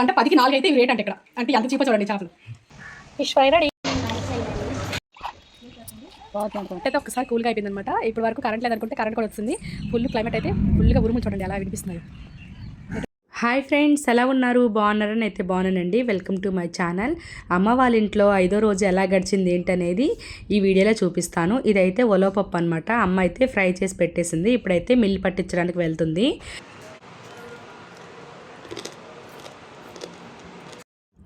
అంటే పదికి నాలుగు అయితే ఇవి రేట్ అంటే ఇక్కడ. అంటే ఎంత చీప చూడండి చేపలు. ఫిష్ ఫ్రై రెడీ అయితే ఒకసారి కూల్గా అయిపోయింది అనమాట ఇప్పుడు వరకు కరెంట్ లేదనుకుంటే కరెంట్ కూడా వస్తుంది. ఫుల్ క్లైమేట్ అయితే ఫుల్గా ఉరుములు చూడండి అలా వినిపిస్తున్నాయి హాయ్ ఫ్రెండ్స్ ఎలా ఉన్నారు? బాగున్నారని అయితే బాగున్నానండి. వెల్కమ్ టు మై ఛానల్ అమ్మ వాళ్ళ ఇంట్లో ఐదో రోజు ఎలా గడిచింది ఏంటనేది ఈ వీడియోలో చూపిస్తాను. ఇదైతే ఒలోపప్పు అనమాట అమ్మ అయితే ఫ్రై చేసి పెట్టేసింది. ఇప్పుడైతే మిల్లు పట్టించడానికి వెళ్తుంది.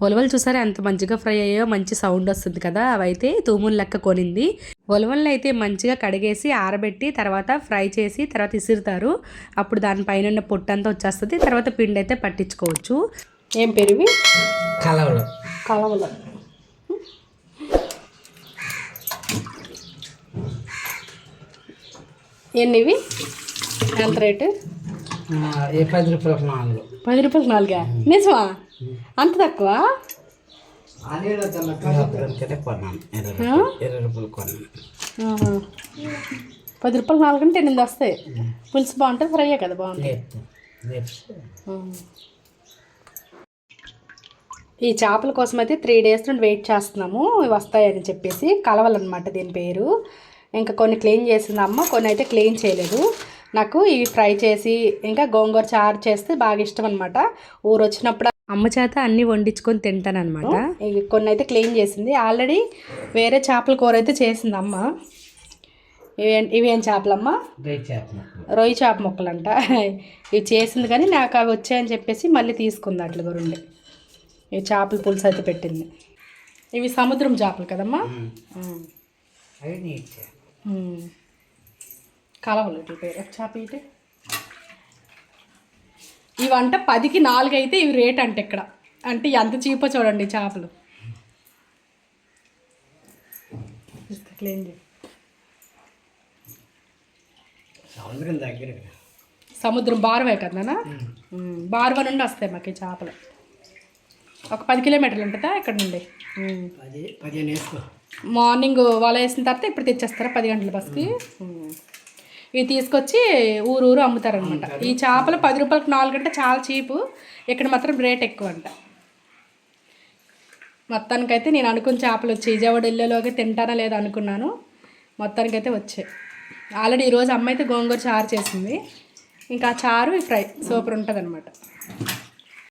ఉలవలు చూసారా? ఎంత మంచిగా ఫ్రై అయ్యో మంచి సౌండ్ వస్తుంది కదా. అవైతే తూములు లెక్క కొనింది. ఉలవలను అయితే మంచిగా కడిగేసి ఆరబెట్టి తర్వాత ఫ్రై చేసి తర్వాత ఇసురుతారు. అప్పుడు దానిపైన ఉన్న పొట్టంతా వచ్చేస్తుంది. తర్వాత పిండి అయితే పట్టించుకోవచ్చు. ఏం పెరివి కలవలు. కలవల. ఎన్నివి ఎంత రేటు? ఏ పది రూపాయలకు నాలుగు. పది రూపాయలు నాలుగా? నిజమా? అంత తక్కువ? పది రూపాయలు నాలుగు అంటే ఎనిమిది వస్తాయి. పులుసు బాగుంటుంది ఫ్రైయే కదా బాగుంటుంది. ఈ చేపల కోసం అయితే త్రీ డేస్ నుండి వెయిట్ చేస్తున్నాము. వస్తాయని చెప్పేసి కలవాలన్నమాట దీని పేరు. ఇంకా కొన్ని క్లీన్ చేసిందమ్మ కొన్ని అయితే క్లీన్ చేయలేదు. నాకు ఇవి ఫ్రై చేసి ఇంకా గోంగూర చారు చేస్తే బాగా ఇష్టం అనమాట ఊరు వచ్చినప్పుడు అమ్మ చేత అన్ని వండించుకొని తింటానమాట ఇవి కొన్ని అయితే క్లీన్ చేసింది. ఆల్రెడీ వేరే చేపల కూర అయితే చేసింది అమ్మ. ఇవేం ఇవేం చేపలమ్మ? రొయ్యి చేప ముక్కలంట. ఇవి చేసింది కానీ నాకు అవి వచ్చాయని చెప్పేసి మళ్ళీ తీసుకుంది అట్లా గురుండి. ఇవి చేపల పులుసు అయితే పెట్టింది. ఇవి సముద్రం చేపలు కదమ్మా. కలవలు ఇటు పేరు. చేప ఇటు. ఇవంట పదికి నాలుగు అయితే ఇవి రేట్ అంటే ఇక్కడ. అంటే ఎంత చీపో చూడండి చేపలు. సముద్రం దగ్గర. సముద్రం బారువే కదా బారువ నుండి వస్తాయి మాకు ఈ చేపలు. ఒక పది కిలోమీటర్లు ఉంటుందా ఇక్కడ నుండి? మార్నింగ్ వల వేసిన తర్వాత ఇప్పుడు తెచ్చేస్తారా పది గంటల బస్కి. ఇవి తీసుకొచ్చి ఊరు ఊరు అమ్ముతారనమాట ఈ చేపలు పది రూపాయలకు నాలుగు అంటే చాలా చీపు. ఇక్కడ మాత్రం రేట్ ఎక్కువ అంట మొత్తానికైతే నేను అనుకున్న చేపలు వచ్చి విజయవాడ వెళ్ళేలోకి తింటానా లేదా అనుకున్నాను. మొత్తానికైతే వచ్చాయి. ఆల్రెడీ ఈరోజు అమ్మ అయితే గోంగూర చారు చేసింది. ఇంకా చారు ఈ ఫ్రై సూపర్ ఉంటుంది అనమాట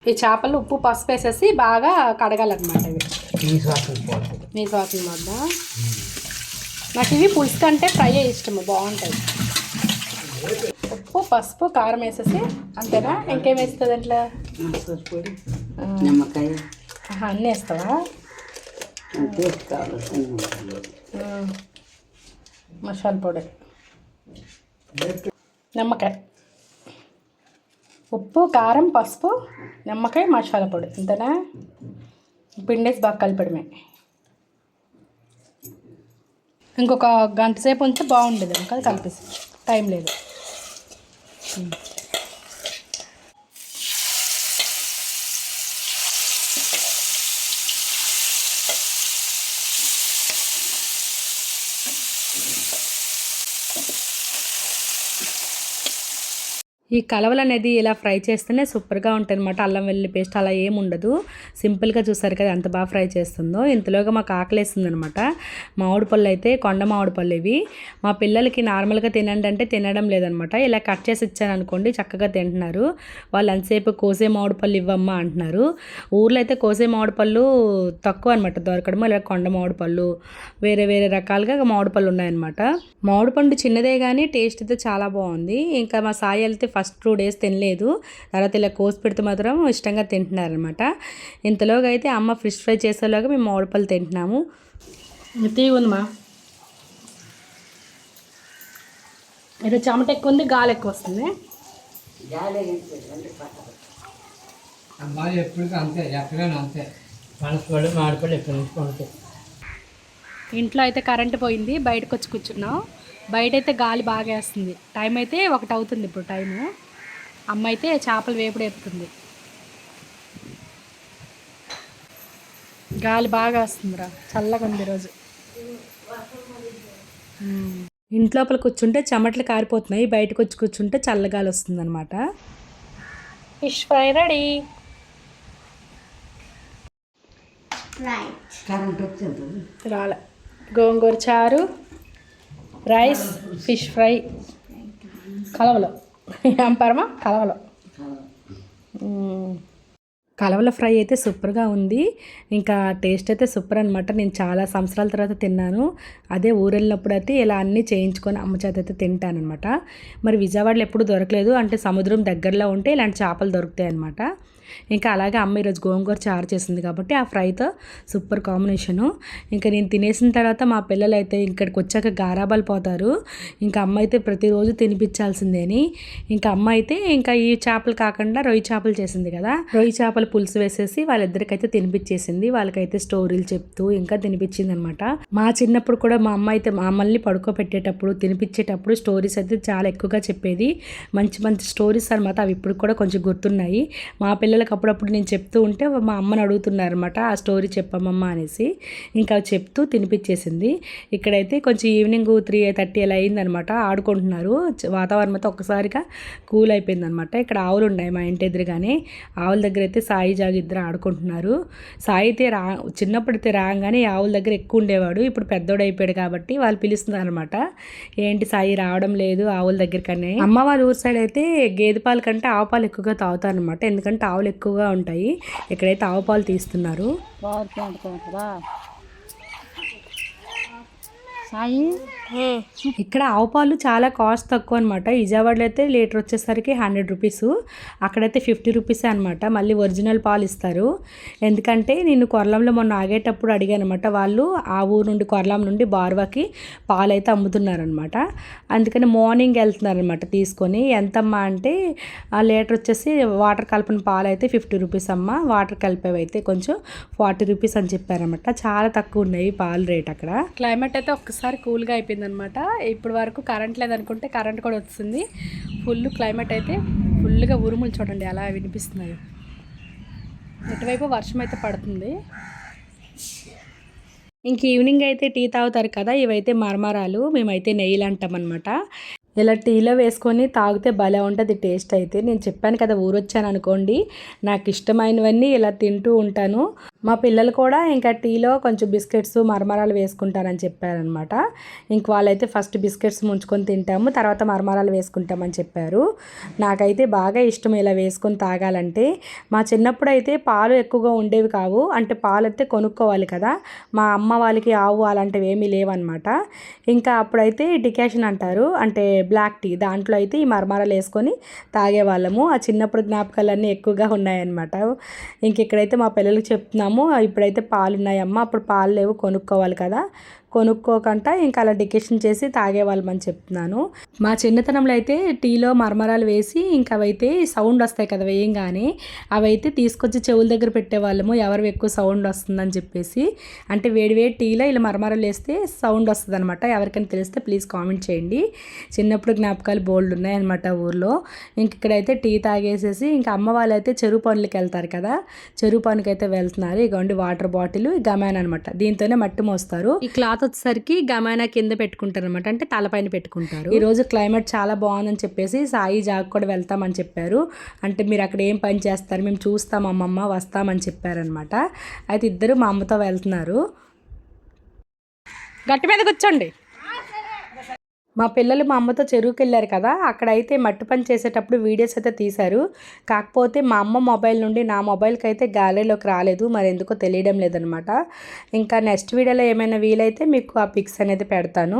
ఈ చేపలు ఉప్పు పసుపు వేసేసి బాగా కడగాలన్నమాట ఇవి. మీ సాసులు వద్ద నాకు ఇవి పులుసు కంటే ఫ్రై ఇష్టము. బాగుంటుంది ఉప్పు పసుపు కారం వేసేసి అంతేనా? ఇంకేం వేస్తుంది అట్లా నిమ్మకాయ. అన్నీ వేస్తావా. మసాలా పొడి నిమ్మకాయ. ఉప్పు కారం పసుపు నిమ్మకాయ మసాలా పొడి అంతేనా? పిండేసి బాగా కలిపడమే. ఇంకొక గంట సేపు ఉంటే బాగుండేది. ఇంకా కలిపేసి. టైం లేదు. Gente. ఈ కలవలు అనేది ఇలా ఫ్రై చేస్తేనే సూపర్గా ఉంటుంది అనమాట అల్లం వెల్లుల్లి పేస్ట్ అలా ఏమి ఉండదు. సింపుల్గా చూసారు కదా ఎంత బాగా ఫ్రై చేస్తుందో. ఇంతలోగా మాకు ఆకలేస్తుంది అనమాట మామిడి పళ్ళు అయితే కొండ మామిడి పళ్ళు ఇవి. మా పిల్లలకి నార్మల్గా తినండి అంటే తినడం లేదనమాట ఇలా కట్ చేసి ఇచ్చాను అనుకోండి చక్కగా తింటున్నారు. వాళ్ళు ఎంతసేపు కోసే మామిడి పళ్ళు ఇవ్వమ్మా అంటున్నారు. ఊర్లో అయితే కోసే మామిడి పళ్ళు తక్కువ అనమాట దొరకడము. ఇలా కొండ మామిడి పళ్ళు వేరే వేరే రకాలుగా మామిడి పళ్ళు ఉన్నాయన్నమాట. మామిడి పండు చిన్నదే కానీ టేస్ట్ అయితే చాలా బాగుంది. ఇంకా మా సాయి వెళ్తే ఫస్ట్ టూ డేస్ తినలేదు. తర్వాత ఇలా కోసి పెడితే మాత్రం ఇష్టంగా తింటున్నారనమాట ఇంతలోగా అయితే అమ్మ ఫిష్ ఫ్రై చేసేలాగా మేము మామిడి పళ్ళు తింటున్నాము తీగ ఉందమ్మా. ఇది చెమట ఎక్కువ ఉంది గాలి ఎక్కువ వస్తుంది. అమ్మాయి ఎప్పటికీ అంతే ఎక్కడైనా అంతే. మామిడిపళ్ళు నుంచి ఇంట్లో అయితే కరెంట్ పోయింది బయటకు వచ్చి కూర్చున్నాం. బయట అయితే గాలి బాగా వేస్తుంది టైం అయితే ఒకటి అవుతుంది ఇప్పుడు టైము. అమ్మ అయితే చేపలు వేపుడు ఎత్తుతుంది గాలి బాగా వస్తుందిరా చల్లగా ఉంది ఈరోజు. ఇంట్లోపల కూర్చుంటే చెమటలు కారిపోతున్నాయి బయటకు వచ్చి కూర్చుంటే చల్లగాలి వస్తుందన్నమాట. Fish fry ready. రాలే. గోంగూర చారు. రైస్ ఫిష్ ఫ్రై కలవలో. ఏం పరమా? కలవలో. కలవల ఫ్రై అయితే సూపర్గా ఉంది. ఇంకా టేస్ట్ అయితే సూపర్ అనమాట నేను చాలా సంవత్సరాల తర్వాత తిన్నాను. అదే ఊరు వెళ్ళినప్పుడు అయితే ఇలా అన్నీ చేయించుకొని అమ్మ చేత అయితే తింటానమాట మరి విజయవాడలో ఎప్పుడు దొరకలేదు. అంటే సముద్రం దగ్గరలో ఉంటే ఇలాంటి చేపలు దొరుకుతాయి అనమాట ఇంకా అలాగే అమ్మ ఈరోజు గోంగూర చారు చేసింది కాబట్టి ఆ ఫ్రైతో సూపర్ కాంబినేషను. ఇంకా నేను తినేసిన తర్వాత మా పిల్లలు అయితే ఇక్కడికి వచ్చాక గారాబాలు పోతారు. ఇంకా అమ్మ అయితే ప్రతిరోజు తినిపించాల్సిందే అని. ఇంకా అమ్మ అయితే ఇంకా ఈ చేపలు కాకుండా రొయ్యి చేపలు చేసింది కదా. రొయ్యి చేపలు పులుసు వేసేసి వాళ్ళిద్దరికైతే తినిపించేసింది. వాళ్ళకైతే స్టోరీలు చెప్తూ ఇంకా తినిపించింది అనమాట మా చిన్నప్పుడు కూడా మా అమ్మ అయితే మమ్మల్ని పడుకోబెట్టేటప్పుడు తినిపించేటప్పుడు స్టోరీస్ అయితే చాలా ఎక్కువగా చెప్పేది. మంచి మంచి స్టోరీస్ అనమాట అవి ఇప్పుడు కూడా కొంచెం గుర్తున్నాయి. మా పిల్లలు పిల్లలకు అప్పుడప్పుడు నేను చెప్తూ ఉంటే మా అమ్మని అడుగుతున్నారు అనమాట ఆ స్టోరీ చెప్పమ్మమ్మ అనేసి. ఇంకా చెప్తూ తినిపించేసింది. ఇక్కడైతే కొంచెం ఈవినింగ్ త్రీ థర్టీ అలా అయిందనమాట ఆడుకుంటున్నారు. వాతావరణం అయితే ఒక్కసారిగా కూల్ అయిపోయింది అనమాట ఇక్కడ ఆవులు ఉన్నాయి మా ఇంటి ఎదురుగానే. ఆవుల దగ్గర అయితే సాయి జాగి ఇద్దరు ఆడుకుంటున్నారు. సాయి అయితే రా చిన్నప్పుడైతే అయితే రాగానే ఆవుల దగ్గర ఎక్కువ ఉండేవాడు. ఇప్పుడు పెద్దోడు అయిపోయాడు కాబట్టి వాళ్ళు పిలుస్తున్నారు అనమాట ఏంటి సాయి రావడం లేదు ఆవుల దగ్గరికనే? అమ్మ వాళ్ళ ఊరు సైడ్ అయితే గేదె పాలు కంటే ఆవు పాలు ఎక్కువగా తాగుతారు అనమాట ఎందుకంటే ఆవులు ఎక్కువగా ఉంటాయి. ఇక్కడైతే ఆవు పాలు తీస్తున్నారు. కదా సాయి? ఇక్కడ ఆవు పాలు చాలా కాస్ట్ తక్కువ అనమాట విజయవాడలో అయితే లీటర్ వచ్చేసరికి హండ్రెడ్ రూపీస్ అక్కడైతే ఫిఫ్టీ రూపీసే అనమాట మళ్ళీ ఒరిజినల్ పాలు ఇస్తారు. ఎందుకంటే నేను కొరలంలో మొన్న ఆగేటప్పుడు అడిగాను అనమాట వాళ్ళు ఆ ఊరు నుండి కొరలం నుండి బార్వాకి పాలు అయితే అమ్ముతున్నారనమాట అందుకని మార్నింగ్ వెళ్తున్నారనమాట తీసుకొని. ఎంతమ్మా అంటే ఆ లీటర్ వచ్చేసి వాటర్ కలిపిన పాలు అయితే ఫిఫ్టీ రూపీస్ అమ్మ. వాటర్ కలిపేవి అయితే కొంచెం ఫార్టీ రూపీస్ అని చెప్పారనమాట చాలా తక్కువ ఉన్నాయి పాలు రేట్ అక్కడ. క్లైమేట్ అయితే ఒక్కసారి కూల్గా అయిపోయింది అనమాట ఇప్పటి వరకు కరెంట్ లేదనుకుంటే కరెంట్ కూడా వస్తుంది. ఫుల్ క్లైమేట్ అయితే ఫుల్గా ఉరుములు చూడండి అలా వినిపిస్తున్నాయి ఎటువైపు వర్షం అయితే పడుతుంది. ఇంక ఈవినింగ్ అయితే టీ తాగుతారు కదా ఇవైతే మరమరాలు మేమైతే నెయ్యిలు అంటామన్నమాట ఇలా టీలో వేసుకొని తాగితే భలే ఉంటుంది టేస్ట్ అయితే. నేను చెప్పాను కదా ఊరొచ్చాను అనుకోండి నాకు ఇష్టమైనవన్నీ ఇలా తింటూ ఉంటాను. మా పిల్లలు కూడా ఇంకా టీలో కొంచెం బిస్కెట్స్ మరమరాలు వేసుకుంటారని చెప్పారనమాట ఇంక వాళ్ళైతే ఫస్ట్ బిస్కెట్స్ ముంచుకొని తింటాము తర్వాత మరమరాలు వేసుకుంటామని చెప్పారు. నాకైతే బాగా ఇష్టం ఇలా వేసుకొని తాగాలంటే. మా చిన్నప్పుడు అయితే పాలు ఎక్కువగా ఉండేవి కావు అంటే పాలు అయితే కొనుక్కోవాలి కదా. మా అమ్మ వాళ్ళకి ఆవు అలాంటివి ఏమీ లేవన్నమాట. ఇంకా అప్పుడైతే డికాషన్ అంటారు అంటే బ్లాక్ టీ. దాంట్లో అయితే ఈ మరమరాలు వేసుకొని తాగేవాళ్ళము. ఆ చిన్నప్పుడు జ్ఞాపకాలన్నీ ఎక్కువగా ఉన్నాయన్నమాట. ఇంక ఇక్కడైతే మా పిల్లలకు చెప్తున్నాము ఇప్పుడైతే పాలు ఉన్నాయమ్మ అప్పుడు పాలు లేవు కొనుక్కోవాలి కదా. కొనుక్కోకుండా ఇంకా అలా డికేషన్ చేసి తాగేవాళ్ళమని చెప్తున్నాను. మా చిన్నతనంలో అయితే టీలో మరమరాలు వేసి ఇంకా అవైతే సౌండ్ వస్తాయి కదా వేయంగానే అవైతే తీసుకొచ్చి చెవుల దగ్గర పెట్టేవాళ్ళము ఎవరు ఎక్కువ సౌండ్ వస్తుందని చెప్పేసి. అంటే వేడివేడి టీలో ఇలా మరమరాలు వేస్తే సౌండ్ వస్తుంది అనమాట ఎవరికైనా తెలిస్తే ప్లీజ్ కామెంట్ చేయండి. చిన్నప్పుడు జ్ఞాపకాలు బోల్డ్ ఉన్నాయన్నమాట ఊర్లో. ఇంక ఇక్కడైతే టీ తాగేసేసి ఇంకా అమ్మ వాళ్ళైతే చెరువు పనులకి వెళ్తారు కదా. చెరువు పనికి అయితే వెళ్తున్నారు. ఇగోండి వాటర్ బాటిల్ గమాన్ అనమాట దీంతోనే మట్టి మోస్తారు. ఈ క్లాత్ వచ్చేసరికి గమానా కింద పెట్టుకుంటారు అనమాట అంటే తలపైన పెట్టుకుంటారు. ఈరోజు క్లైమేట్ చాలా బాగుందని చెప్పేసి సాయి జాగ్ కూడా వెళ్తామని చెప్పారు. అంటే మీరు అక్కడ ఏం పని చేస్తారు? మేము చూస్తాం అమ్మమ్మ వస్తామని చెప్పారనమాట అయితే ఇద్దరు మా అమ్మతో వెళ్తున్నారు. గట్టి మీద కూర్చోండి. మా పిల్లలు మా అమ్మతో చెరువుకి వెళ్ళారు కదా అక్కడైతే మట్టి పని చేసేటప్పుడు వీడియోస్ అయితే తీశారు. కాకపోతే మా అమ్మ మొబైల్ నుండి నా మొబైల్కి అయితే గ్యాలరీలోకి రాలేదు మరి ఎందుకో తెలియడం లేదనమాట. ఇంకా నెక్స్ట్ వీడియోలో ఏమైనా వీలైతే మీకు ఆ పిక్స్ అనేది పెడతాను.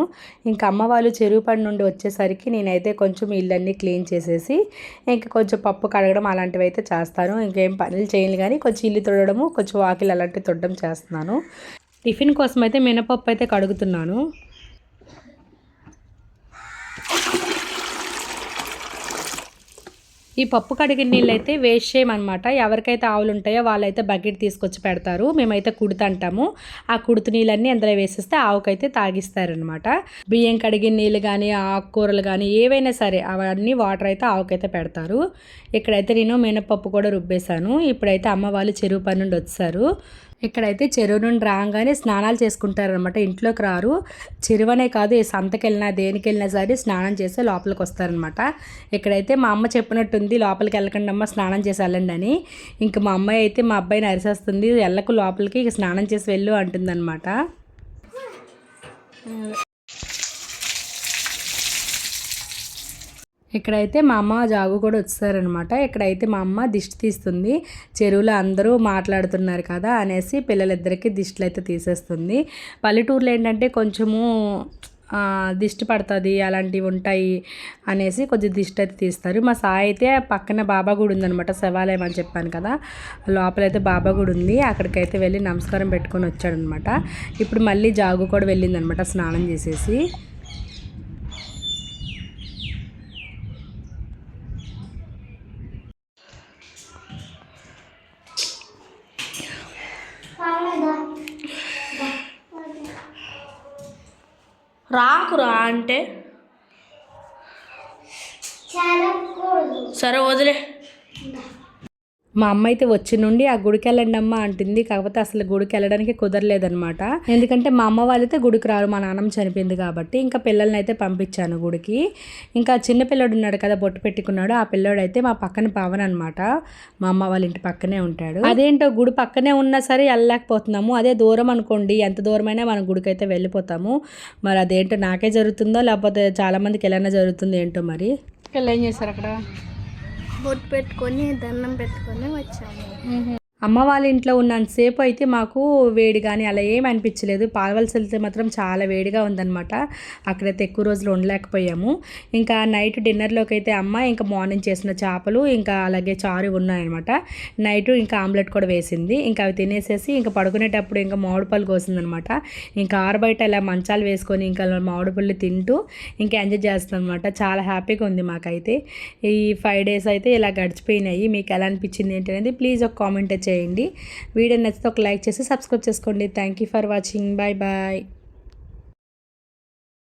ఇంకా అమ్మ వాళ్ళు చెరువు పని నుండి వచ్చేసరికి నేనైతే కొంచెం ఇళ్ళన్నీ క్లీన్ చేసేసి ఇంకా కొంచెం పప్పు కడగడం అలాంటివి అయితే చేస్తాను. ఇంకేం పనులు చేయను కానీ కొంచెం ఇల్లు తొడడము కొంచెం వాకిలు అలాంటివి తొడడం చేస్తున్నాను. టిఫిన్ కోసం అయితే మినపప్పు అయితే కడుగుతున్నాను. ఈ పప్పు కడిగిన నీళ్ళు అయితే వేస్ట్ చేయమన్నమాట. ఎవరికైతే ఆవులు ఉంటాయో వాళ్ళైతే బకెట్ తీసుకొచ్చి పెడతారు. మేమైతే కుడుతంటాము ఆ కుడుతు నీళ్ళన్నీ అందులో వేసేస్తే ఆవుకైతే తాగిస్తారనమాట బియ్యం కడిగిన నీళ్ళు కానీ ఆకుకూరలు కానీ ఏవైనా సరే అవన్నీ వాటర్ అయితే ఆవుకైతే పెడతారు. ఇక్కడైతే నేను మినపప్పు కూడా రుబ్బేశాను. ఇప్పుడైతే అమ్మ వాళ్ళు చెరువు పని నుండి వచ్చారు. ఇక్కడైతే చెరువు నుండి రాగానే స్నానాలు చేసుకుంటారనమాట ఇంట్లోకి రారు. చెరువనే కాదు ఏ సంతకి వెళ్ళినా దేనికి వెళ్ళినా సరే స్నానం చేస్తే లోపలికి వస్తారనమాట ఇక్కడైతే మా అమ్మ చెప్పినట్టుంది లోపలికి వెళ్ళకండి అమ్మ స్నానం చేసి వెళ్ళండి అని. ఇంక మా అమ్మాయి అయితే మా అబ్బాయిని అరిసేస్తుంది వెళ్ళకు లోపలికి ఇక స్నానం చేసి వెళ్ళు అంటుందన్నమాట. ఇక్కడైతే మా అమ్మ జాగు కూడా వచ్చారనమాట. ఇక్కడైతే మా అమ్మ దిష్టి తీస్తుంది. చెరువులో అందరూ మాట్లాడుతున్నారు కదా అనేసి పిల్లలిద్దరికీ దిష్టిలు అయితే తీసేస్తుంది. పల్లెటూర్లో ఏంటంటే కొంచెము దిష్టి పడుతుంది అలాంటివి ఉంటాయి అనేసి కొద్దిగా దిష్టి అయితే తీస్తారు. మా సాయి అయితే పక్కన బాబా గుడి ఉందనమాట శివాలయం అని చెప్పాను కదా. లోపలైతే బాబా గుడి ఉంది. అక్కడికైతే వెళ్ళి నమస్కారం పెట్టుకొని వచ్చాడనమాట. ఇప్పుడు మళ్ళీ జాగు కూడా వెళ్ళిందనమాట స్నానం చేసేసి. రాకురా అంటే? సరే వదిలే. మా అమ్మ అయితే వచ్చి నుండి ఆ గుడికి వెళ్ళండి అమ్మ అంటుంది. కాకపోతే అసలు గుడికి వెళ్ళడానికి కుదరలేదనమాట ఎందుకంటే మా అమ్మ వాళ్ళైతే గుడికి రారు. మా నాన్నమ్మ చనిపోయింది కాబట్టి ఇంకా పిల్లల్ని అయితే పంపించాను గుడికి. ఇంకా చిన్న పిల్లోడు ఉన్నాడు కదా బొట్టు పెట్టుకున్నాడు. ఆ పిల్లోడు అయితే మా పక్కన పవన్ అనమాట మా అమ్మ వాళ్ళ ఇంటి పక్కనే ఉంటాడు. అదేంటో గుడి పక్కనే ఉన్నా సరే వెళ్ళలేకపోతున్నాము అదే దూరం అనుకోండి. ఎంత దూరమైనా మనం గుడికి అయితే వెళ్ళిపోతాము. మరి అదేంటో నాకే జరుగుతుందో లేకపోతే చాలామందికి ఎలా జరుగుతుందో ఏంటో మరి. ఏం చేస్తారు అక్కడ? బొట్టు పెట్టుకొని దండం పెట్టుకొని వచ్చాము. అమ్మ వాళ్ళ ఇంట్లో ఉన్నంతసేపు అయితే మాకు వేడి కానీ అలా ఏమి అనిపించలేదు. పాలవలసి వెళ్తే మాత్రం చాలా వేడిగా ఉందన్నమాట. అక్కడైతే ఎక్కువ రోజులు ఉండలేకపోయాము. ఇంకా నైట్ డిన్నర్లోకి అయితే అమ్మ ఇంకా మార్నింగ్ చేసిన చేపలు ఇంకా అలాగే చారు ఉన్నాయన్నమాట. నైట్ ఇంకా ఆమ్లెట్ కూడా వేసింది. ఇంకా అవి తినేసేసి ఇంకా పడుకునేటప్పుడు ఇంకా మామిడి పళ్ళు కోసిందనమాట ఇంకా ఆరుబయట ఇలా మంచాలు వేసుకొని ఇంకా అలా మామిడి పళ్ళు తింటూ ఇంకా ఎంజాయ్ చేస్తాం అనమాట చాలా హ్యాపీగా ఉంది మాకైతే. ఈ ఫైవ్ డేస్ అయితే ఇలా గడిచిపోయినాయి. మీకు ఎలా అనిపించింది ఏంటి అనేది ప్లీజ్ ఒక కామెంట్ చేయండి. వీడియో నచ్చితే ఒక లైక్ చేసి సబ్స్క్రైబ్ చేసుకోండి. Thank you for watching bye bye